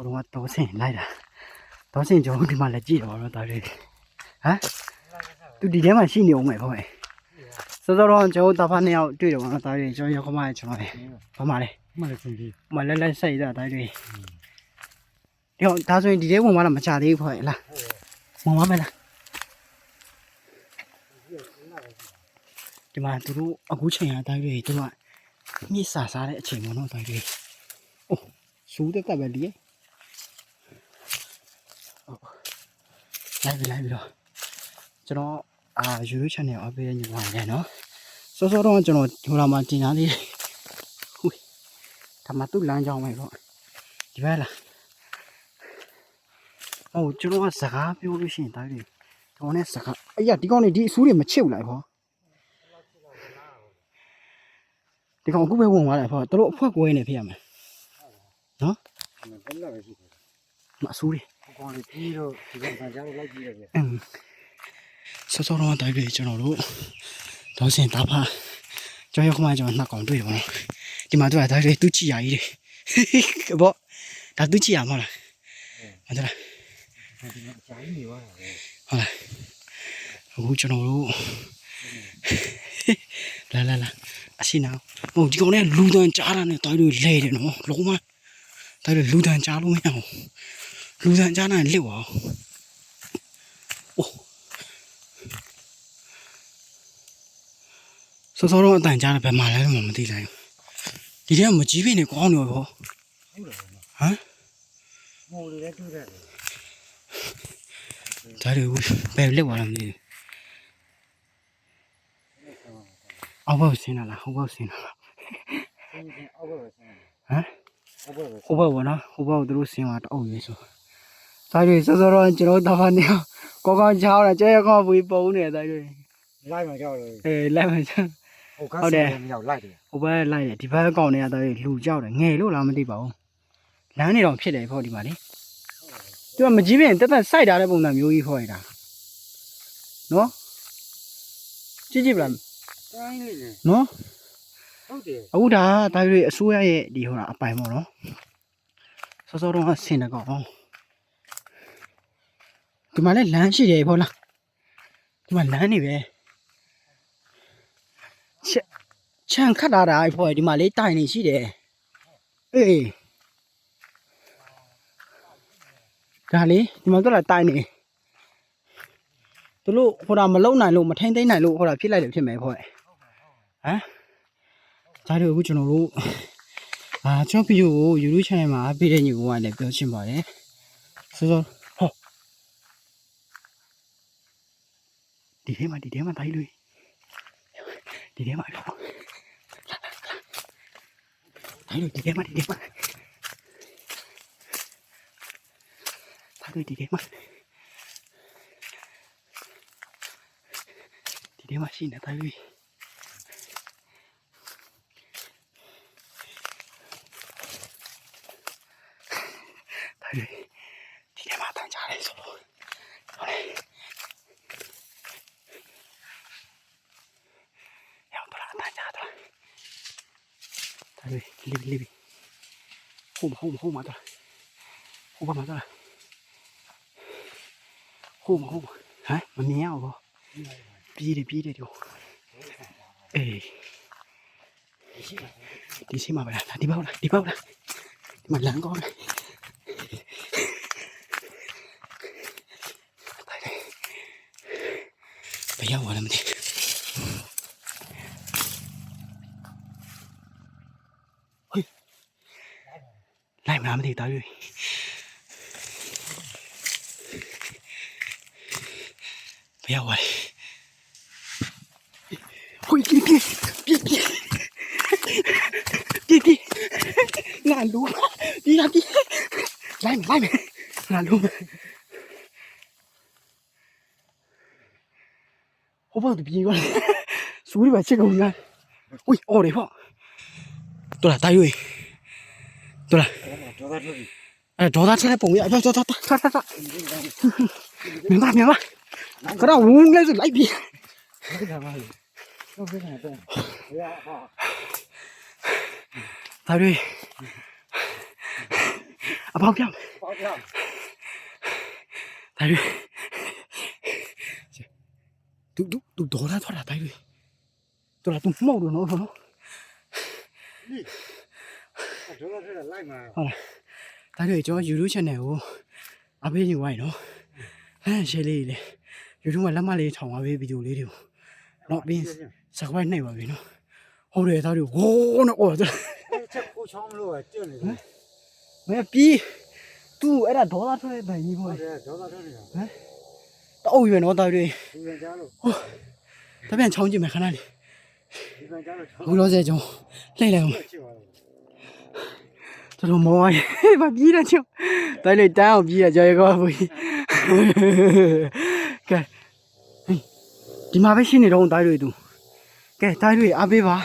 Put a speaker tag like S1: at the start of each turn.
S1: ိုတော့တော့ဆင်လိုက်တာတော့ဆင်ကျွန်တော်ဒီမှာလက်ကြည့်တော့တော့တာတွေဟမ်သူဒီထဲမှာရှိနေအောင်မယ်ပေါ့စောစောတော့ကျွန်တော်တာဖာနှစ်ယောက်တွေ့တော့တော့တာတွေကျွန်တော်ရောက်ခမရကျွန်တော်လေဘာမှလဲ
S2: မှလည်းချင်းကြီး
S1: မလဲလဲစိတ်တာတာတွေဒီတော့ဒါဆိုရင်ဒီထဲဝင်သွားတာမချသေးဘူးပေါ့လားဝင်သွားမယ်လားဒီမှာသူတို့အခုချိန်ရတာတွေသူကမြစ်စာစားတဲ့အချိန်ပေါ့နော်တာတွေအိုးစူးတက်တက်ပဲလေ လိုက်ပြီလိုက်ပြီတော့ကျွန်တော်အာ YouTube channel အပေးရညမှာလဲနော်စောစောတော့ကျွန်တော်ဒီမှာမှာတင်ထားသေးတယ်ဟူးဒါမှသူ့လမ်းကြောင်းပဲပေါ့ဒီဘက်လားဟိုကျွန်တော်ကစကားပြောလို့ရှိရင်တာတွေကျွန်တော်နဲ့စကားအဲ့ရဒီကောင်နေဒီအဆူးတွေမချစ်ဘူးလားဖောဒီကောင်အခုပဲဝင်သွားတယ်ဖောတို့အဖွက်ကိုရနေဖြစ်ရမယ်
S2: ဘယ်လောက်ပဲရှိတယ်
S1: မအဆူးတွေ
S2: ကိုကောင်လေးပြီးတော့ဒီကောင်ဆန်ကြလို့လိုက်ကြည့်ရတယ်
S1: အင်းစောစောတော့တိုင်းပြီကျွန်တော်တို့တော့စင်တာဖာကျောင်းရောက်မှကျွန်တော်နှစ်ကောင်တွေ့တယ်ဗောနော်ဒီမှာတွေ့တာတိုင်းပြီသူကြည့်ရကြီးတယ်ဗောဒါသူကြည့်ရမှာလားမဟုတ်လား
S2: ဒီမှာကြာကြီးနေသွားတာပဲ
S1: ဟုတ်လားအခုကျွန်တော်တို့လာလာလာအရှိနာဟိုဒီကောင်နဲ့လူတန်ကြားတာနဲ့တိုင်းတွေလဲတယ်နော်လုံးမတိုင်းတွေလူတန်ကြားလို့မရဘူး လူတန်ကြားတာနဲ့လစ်သွားအိုးစောစောတော့အတန်ကြားတယ်ဘယ်မှာလဲမှမသိလိုက်ဘူးဒီထဲမှာမကြီးပြင်းနေကောင်းနေရော
S2: ဟုတ်တယ်
S1: ဟမ်
S2: ဟိုလည်းတွေ့ရတယ်
S1: ဒါတွေဘယ်လက်သွားလဲမသိဘူးအောက်ဘက်ဆင်းလာလားဟိုဘက်ဆင်းလာလား
S2: ဆင်းဆင်းအောက်ဘက်ပဲဆင်း
S1: ဟမ်
S2: အောက်ဘက်ပဲ
S1: ဟိုဘက်ဘောနော်ဟိုဘက်ကိုသူတို့ဆင်းသွားတအုပ်ရေးဆို ဒါတွေစောစောတော့ကျွန်တော်တော့နေကောကောချောင်းတာကျဲကောပူပုံနေတယ်ဒါတွေ
S2: လိုက်မှကြောက်တယ်
S1: အေးလိုက်မှချ
S2: ဟိုကဆင်းမြောက်လိုက်တယ်
S1: ဟိုဘက်လိုက်တယ်ဒီဘက်ကောင်းနေတာဒါတွေလူကြောက်တယ်ငယ်လို့လားမသိပါဘူးလမ်းနေတော့ဖြစ်တယ်ဖောဒီမှာလေသူကမကြီးပြင်တက်တက်စိုက်ထားတဲ့ပုံစံမျိုးကြီးဖောရတာနော်ကြည့်ကြည့်ပလား
S2: တိုင်းလေးလေ
S1: နော်
S2: ဟုတ်တယ်
S1: အခုဒါဒါတွေအစိုးရရဲ့ဒီဟိုတာအပိုင်ပေါ့နော်စောစောတော့ဆင်တကောင်း ဒီမှာလည်းလမ်းရှိတယ်ပေါ့လားဒီမှာလမ်းနေပဲချက်ချန်ခတ်တာတာဖော်ဒီမှာလေးတိုင်နေရှိတယ်အေးဒါလေဒီမှာတော့တိုင်နေသူတို့ဟိုတာမလုံနိုင်လို့မထိန်သိမ်းနိုင်လို့ဟိုတာဖြစ်လိုက်တယ်ဖြစ်မယ်ဖော်ဟမ်ဒါတွေအခုကျွန်တော်တို့အာကျွန်တော်ဗီဒီယိုကို YouTube channel မှာအပေးတဲ့ညီကိုကလည်းပြောချင်ပါတယ်ဆိုတော့ ဟောဒီထဲမှာဒီထဲမှာတိုင်းလို့ဒီထဲမှာတော့တိုင်းလို့ဒီထဲမှာဒီထဲမှာတိုင်းလို့ဒီထဲမှာဒီထဲမှာရှိနေတိုင်းလို့ဒါတွေဒီထဲမှာတန်ကြတယ်ဆိုလို့ဟုတ်လေရောက်တော့တန်ကြတော့ ဒါတွေလိဘလိဘဟုတ်ဟုတ်ဟုတ်မှာတော့ဟုတ်ပါမှာတော့ဟုတ်မဟုတ်ဟမ်မမြင်ရဘူးပြေးတယ်ပြေးတယ်ဒီအေးဒီရှိမှာပဲလားဒီဘောက်လားဒီဘောက်လားဒီမှာလမ်းကောင်းလားဘယ်ရောက်သွားလဲမသိဟို လိုက်မလားမသိတာရွေးဘယ်ရောက်သွားလဲဟိုပြေးပြေးပြေးပြေးပြေးပြေးငါလူပြေးလာပြေးလိုက်မယ်လိုက်မယ်ငါလူဟိုဘက်တပြေးသွားတယ်စူးရီပါချက်ကုန်လားဝိအော်တယ်ဖောက်တော်လားတာရွေး တော်လား
S2: ဒေါသထုတ်ပြီ
S1: အဲဒေါ်သားချက်ပုံရတော်တော်တော်တော်တော်မြင်ပါမြင်ပါကတော့ဝုန်းလဲဆိုလိုက်ပြီ
S2: ဟုတ်တယ်ပါလေဟုတ်တယ်တဲ့ရဟာ
S1: တာရွေးအပေါက်ပြောင်း
S2: ပေါက်ပြောင်း
S1: ဒါတွေတူတူတူဒေါ်လာထွက်တာဒါတွေတော်လာတူမှုတ်တော့နော်နော်
S2: ဒေါ်လာထက်လိုက်မှာ
S1: ဒါတွေကျွန်တော် YouTube channel ကိုအပေးယူသွားရင်နော်ဟမ် share လေးလေ YouTube မှာလက်မလေးထောင်သွားပေးဗီဒီယိုလေးတွေကိုတော့ပြီး subscribe နှိပ်ပါပြီနော်ဟုတ်တယ်ဒါတွေဝိုးနော်အော်
S2: အဲ့ချက်ကိုချောင်းလို့ကျွတ်နေတယ်
S1: မပြီးသူအဲ့ဒါဒေါ်လာထွက်တဲ့ဗန်ကြီး
S2: ဟု
S1: ပေါ့
S2: တ်တယ်ဒေါ်လာထက်နေတာ
S1: တောက်ရွယ်နော်ဒါတွေ
S2: ဒီပြန်ကြားလို့
S1: တပြန်ချောင်းကြည့်မယ်ခဏလေး
S2: ဒီပြန်ကြားလို့
S1: အခုလောဆယ်ကျွန်တော်လှည့်လိုက်အောင်
S2: ချစ်ပါ တော့
S1: တော်တော်မောရမပြီးတော့ကျွန်တော်လေတန်းအောင်ပြီးရကြော်ရကောဘူးကဲဒီမှာပဲရှင်းနေတော့တားတွေသူကဲတားတွေအားပေးပါ